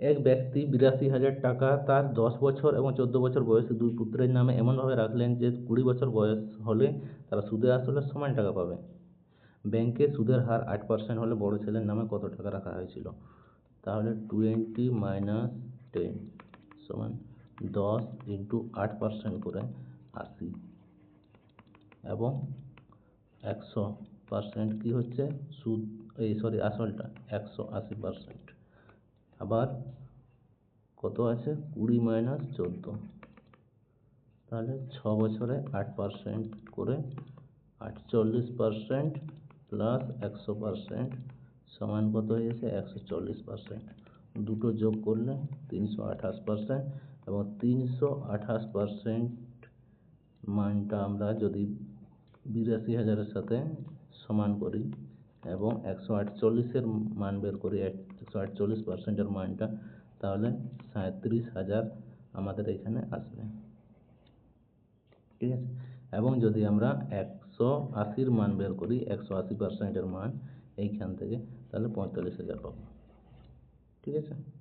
এক ব্যক্তি বিরাশি হাজার টাকা তার দশ বছর এবং চোদ্দ বছর বয়সী দুই পুত্রের নামে এমনভাবে রাখলেন যে কুড়ি বছর বয়স হলে তারা সুদে আসলে সমান টাকা পাবে। ব্যাংকে সুদের হার আট পার্সেন্ট হলে বড় ছেলের নামে কত টাকা রাখা হয়েছিল? তাহলে টোয়েন্টি মাইনাস টেন সমান দশ ইন্টু আট পার্সেন্ট করে আশি। এবং একশো পার্সেন্ট কী হচ্ছে? সুদ, এই সরি, আসলটা, একশো আশি পার্সেন্ট। আবার কত আছে? কুড়ি মাইনাস চোদ্দ। তাহলে ছ বছরে আট পার্সেন্ট করে আটচল্লিশ পার্সেন্ট প্লাস একশো পার্সেন্ট সমান কত হয়েছে একশো চল্লিশ পার্সেন্ট দুটো যোগ করলে তিনশো আঠাশ পার্সেন্ট এবং তিনশো আঠাশ পার্সেন্ট মানটা আমরা যদি বিরাশি হাজারের সাথে সমান করি এবং একশো আটচল্লিশের মান বের করি, একশো আটচল্লিশ পার্সেন্টের মানটা, তাহলে সাঁত্রিশ হাজার আমাদের এখানে আসবে। ঠিক আছে? এবং যদি আমরা একশো আশির মান বের করি, একশো আশি পার্সেন্টের মান এইখান থেকে, তাহলে পঁয়তাল্লিশ হাজার পাবো। ঠিক আছে?